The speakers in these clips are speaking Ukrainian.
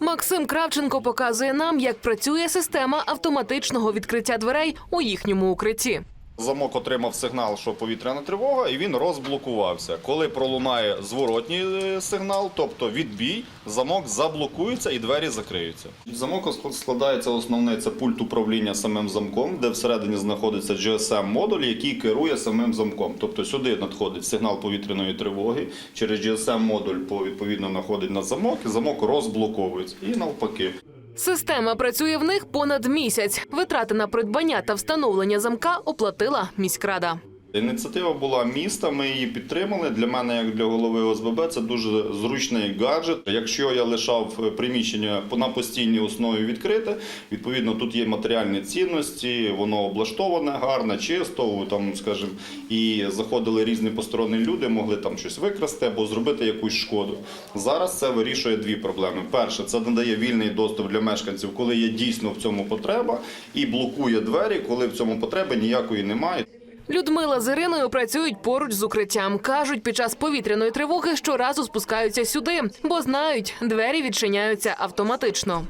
Максим Кравченко показує нам, як працює система автоматичного відкриття дверей у їхньому укритті. Замок отримав сигнал, що повітряна тривога, і він розблокувався. Коли пролунає зворотній е, сигнал, тобто відбій, замок заблокується і двері закриються. Замок складається основне це пульт управління самим замком, де всередині знаходиться GSM-модуль, який керує самим замком. Тобто сюди надходить сигнал повітряної тривоги, через GSM-модуль по- відповідно находить на замок, і замок розблоковується. І навпаки. Система працює в них понад місяць. Витрати на придбання та встановлення замка оплатила міськрада. Ініціатива була міста, ми її підтримали. Для мене, як для голови ОСББ, це дуже зручний гаджет. Якщо я лишав приміщення на постійній основі відкрите, відповідно тут є матеріальні цінності, воно облаштоване, гарне, чисто, там, скажімо, і заходили різні посторонні люди, могли там щось викрасти або зробити якусь шкоду. Зараз це вирішує дві проблеми. Перше, це надає вільний доступ для мешканців, коли є дійсно в цьому потреба, і блокує двері, коли в цьому потреби ніякої немає. Людмила з Іриною працюють поруч з укриттям. кажуть, під час повітряної тривоги щоразу спускаються сюди, бо знають, двері відчиняються автоматично.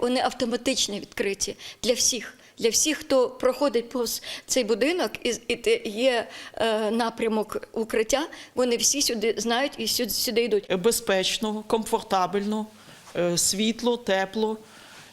Вони автоматично відкриті для всіх. Для всіх, хто проходить повз цей будинок і, і те- є е, напрямок укриття, вони всі сюди знають і сюди, сюди йдуть. безпечно, комфортабельно, е, світло, тепло.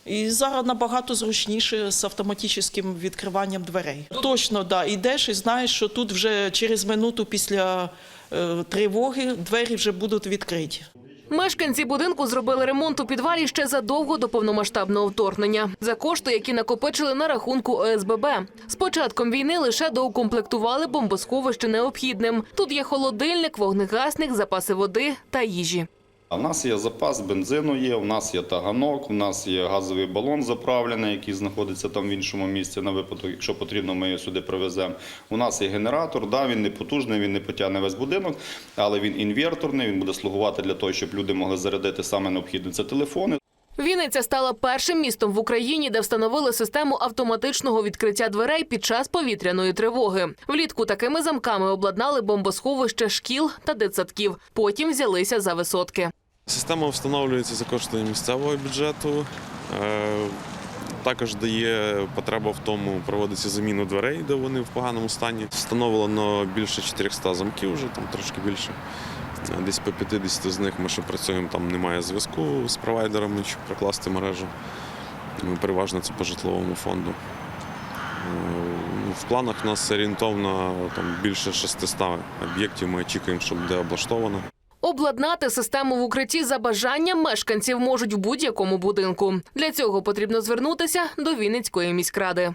І зараз набагато зручніше з автоматичним відкриванням дверей. Точно, да, йдеш і знаєш, що тут вже через минуту після е, тривоги двері вже будуть відкриті. Мешканці будинку зробили ремонт у підвалі ще задовго до повномасштабного вторгнення за кошти, які накопичили на рахунку ОСББ. З початком війни лише доукомплектували бомбосховище необхідним. Тут є холодильник, вогнегасник, запаси води та їжі. А в нас є запас бензину, є, у нас є таганок, у нас є газовий балон заправлений, який знаходиться там в іншому місці на випадок, якщо потрібно, ми його сюди привеземо. У нас є генератор, да, він не потужний, він не потягне весь будинок, але він інверторний, він буде слугувати для того, щоб люди могли зарядити саме необхідне. Це телефони. Вінниця стала першим містом в Україні, де встановили систему автоматичного відкриття дверей під час повітряної тривоги. Влітку такими замками обладнали бомбосховище шкіл та дитсадків. Потім взялися за висотки. Система встановлюється за коштом місцевого бюджету. Також дає потреба в тому, проводиться заміну дверей, де вони в поганому стані. Встановлено більше 400 замків, вже там трошки більше. Десь по 50 з них ми ще працюємо, там немає зв'язку з провайдерами, щоб прокласти мережу. Ну, Переважно це по житловому фонду. Е, В планах у нас орієнтовно там, більше 600 об'єктів. Ми очікуємо, що буде облаштовано. Обладнати систему в укритті за бажанням мешканців можуть в будь-якому будинку. Для цього потрібно звернутися до Вінницької міськради.